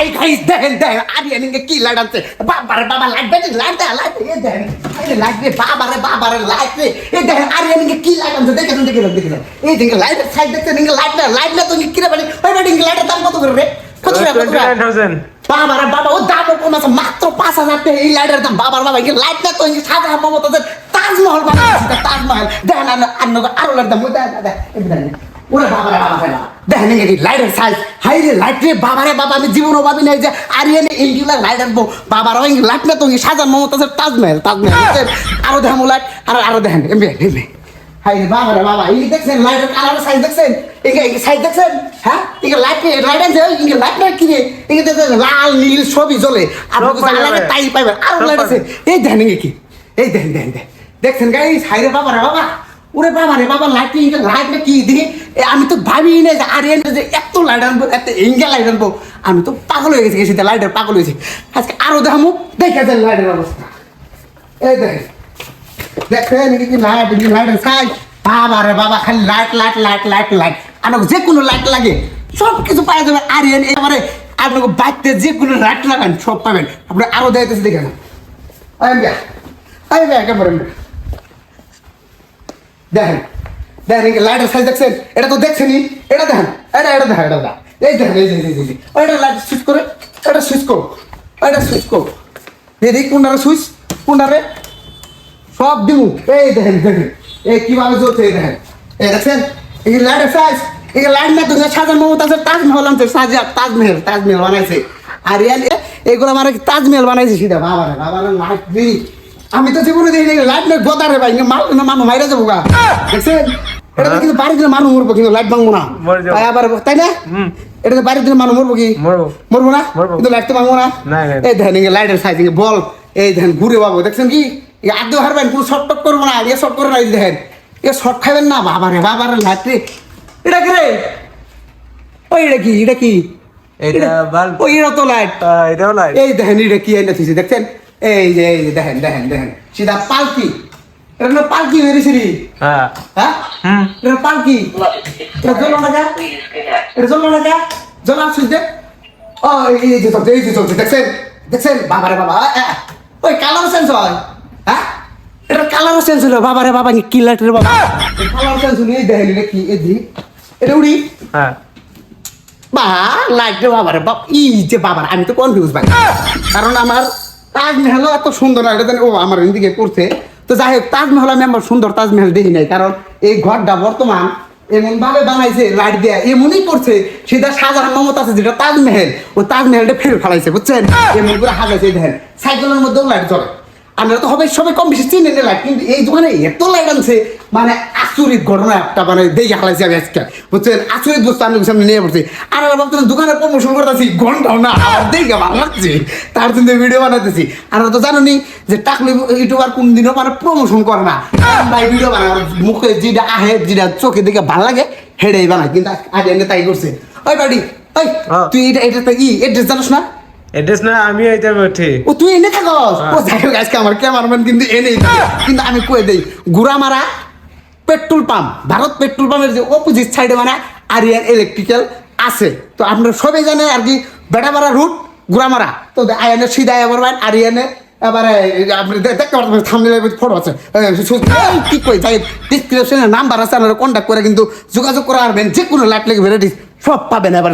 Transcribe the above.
এই গাইস দেখেন দেখেন আরিয়ান ইনকে কি লাইট বাবারে বাবা লাইট দে লাইট এ দেখেন লাইট বাবারে বাবারে রে। এই দেখেন আরিয়ান ইনকে কি লাইট দেখেন দেখেন দেখেন এই দেখেন লাইট সাইড দেখতে ইনকে লাইট না লাইট না তো কি রে মানে ওই বেডিং লাইটের দাম কত করে রে? কত করে 29000 বাবারে বাবা ও দাম কম আছে মাত্র পাঁচ হাজার টাকা এই লাইটের দাম। বাবার বাবা এই লাইট না তো এই সাদা মমতা তাজমহল বানাইছে তাজমহল। দেখেন আর লাইট দাম দেখ দেখ দেখ ওরে বাবারে বাবা বাবা। দেখেন এই লাইটের সাইজ হাই রে লাইট রে বাবারে বাবা আমি জীবনও ভাবি নাই যে আরিয়ানে ইন্ডিলা লাইট আনব। বাবার ওই লাইট না তো এই সাদা মমতা তাজমহল তাজমহল আরও দেখেন লাইট আর আরও দেখেন। এমবি এমবি হাই রে বাবা রে বাবা এই দেখছেন লাইটের কালার সাইজ দেখছেন? এগে এই সাইজ দেখছেন? হ্যাঁ? এগে লাইট লাইট আছে এগে লাইট না কিনে এগে লাল নীল সবই জ্বলে। আর। তাই পাইবেন লাইট আছে। এই দেখেন কি? এই দেখেন দেখছেন গাইস হাই রে বাবা রে বাবা। ওরে বাবা রে বাবা লাইট ইঙ্গে লাইট না কি দিই আমি তো ভাবি না যে আরিয়ান যে এত লাইট আনব, এত ইঙ্গে লাইট আনব। আমি তো পাগল হয়ে গেছি সেটা লাইটের পাগল হয়েছে। আজকে আরও দেখামু। দেখে যান লাইটের অবস্থা। এই কি লাইট কি লাইট বাবা রে বাবা, খালি light light light light light আপনাকে যে কোনো লাইট লাগে। সব কিছু পাওয়া যাবে। আরিয়ান এবারে আপনাকে বাড়িতে যে কোনো লাইট লাগান, সব পাবেন। আপনি আরও দেখতেছি আমি বিয়া একেবারে আমি বিয়া। দেখেন দেখেন লাইটের সাইজ দেখছেন? এটা তো দেখছেনই। এটা দেখেন, এটা এটা দেখেন, এটা এই দেখেন, এই যে ওইটা লাইট সুইচ করে এটা সুইচ করো। এটা সুইচ করো। দিদি কোনটারে সুইচ কোনটারে? সব দিমু। এই দেখেন দেখেন। এই কীভাবে জ্বলছে, এই দেখেন। এই দেখছেন? এই লাইটের সাইজ এই লাইট না তুমি সাজার মমতা আছে, তাজমহল আনছে সাজা তাজমহল তাজমহল বানাইছে। আর এইগুলো মানে তাজমহল বানাইছে, সিধা বাবা রে বাবা লাইট আমি তো জীবনে দেখি লাইট না গোদা রে ভাই মাল না মানুষ মাইরা যাব গা। দেখছেন? এটা কিন্তু বাড়ি দিলে মানুষ মরবো কিন্তু লাইট ভাঙবো না। তাই আবার তাই না? এটা তো বাড়ি দিলে মানুষ মরবো কি? মরবো। না? কিন্তু লাইট তো ভাঙবো না। এই দেখেন লাইটের সাইজ বল এই দেখেন ঘুরে বাবু দেখছেন কি? আদৌ হারবেন কোনো শর্ট টক করব না এ শর্ট করব না দেখেন। এ শর্ট খাবেন না বাবা রে বাবা রে লাইট রে। এটা কি রে? ওই এটা কি এটা কি? এটা বাল্ব। ওই এটা তো লাইট এটাও লাইট এই দেখেন এটা কি এনে দেখছেন? এই যে এই যে দেখেন দেখেন দেখেন। সিধা পালকি। এটা পালকি রে হ্যাঁ। হ্যাঁ? হুম। এটা পালকি। এটা ও এই এই যে চলছে এই যে চলছে দেখছেন? দেখছেন? বাবারে বাবা আ, ওই কালার হয়। হ্যাঁ? এটা কালার হলো। বাবা কি লাইট রে বাবা। কালার হলো। এই এটা উড়ি। হ্যাঁ। বা লাইট রে বাবারে বাপ। ই যে বাবার আমি তো কনফিউজ ভাই। কারণ আমার তাজমহল এত সুন্দর না এটা ও আমার এদিকে পড়ছে। তো যাই হোক তাজমহল আমি আমার সুন্দর তাজমহল দেখি নাই কারণ এই ঘরটা বর্তমান এমন ভাবে বানাইছে লাইট দেয়া এমনই করছে সেটা শাহজাহান মমতা আছে যেটা তাজমহল। ও তাজমহলটা ফের ফেলাইছে বুঝছেন? এমন করে হাজাইছে দেখেন সাইকেলের মধ্যেও লাইট জ্বলে। আমরা তো হবে সবাই কম বেশি চিনে লাইট কিন্তু এই দোকানে এত লাইট আনছে মানে আচরিত ঘটনা একটা মানে দেখে হালাইছি আমি আজকে বুঝছেন? আচরিত বস্তু আমি সামনে নিয়ে পড়ছি। আর আমরা ভাবতেন দোকানের প্রমোশন করতেছি ঘন্টাও না আর দেখে ভালো লাগছে। তার জন্য ভিডিও বানাতেছি আর তো জানো নি যে টাকলি ইউটিউবার কোন দিনও মানে প্রমোশন করে না। ভাই ভিডিও বানায় মুখে যেটা আহে যেটা চোখে দেখে ভালো লাগে হেডেই বানায়। কিন্তু আগে এনে তাই করছে। ওই বাড়ি ওই হ্যাঁ। তুই এটা এটা ই এড্রেস জানোস না? এড্রেস না আমি বঠে ও তুই এনে থাকস? ও যাই হোক আজকে আমার ক্যামেরাম্যান কিন্তু থাকে। কিন্তু আমি কয়ে দেই Guramara petrol pump. Bharat petrol পাম্পের যে অপোজিট সাইডে মানে আরিয়ান ইলেকট্রিক্যাল আছে। তো আপনারা সবাই জানেন আর কি বেটামারা রুট গুড়ামারা তো আয়ানের সিধা এবার আরিয়ানে এবারে আপনি দেখতে পারবেন সামনে ফটো আছে। কি কই যাই ডিসক্রিপশনে নাম্বার আছে আপনারা কন্ট্যাক্ট করে কিন্তু যোগাযোগ করা আসবেন যে কোনো লাইট লেগে ভ্যারাইটিস সব পাবেন এবার।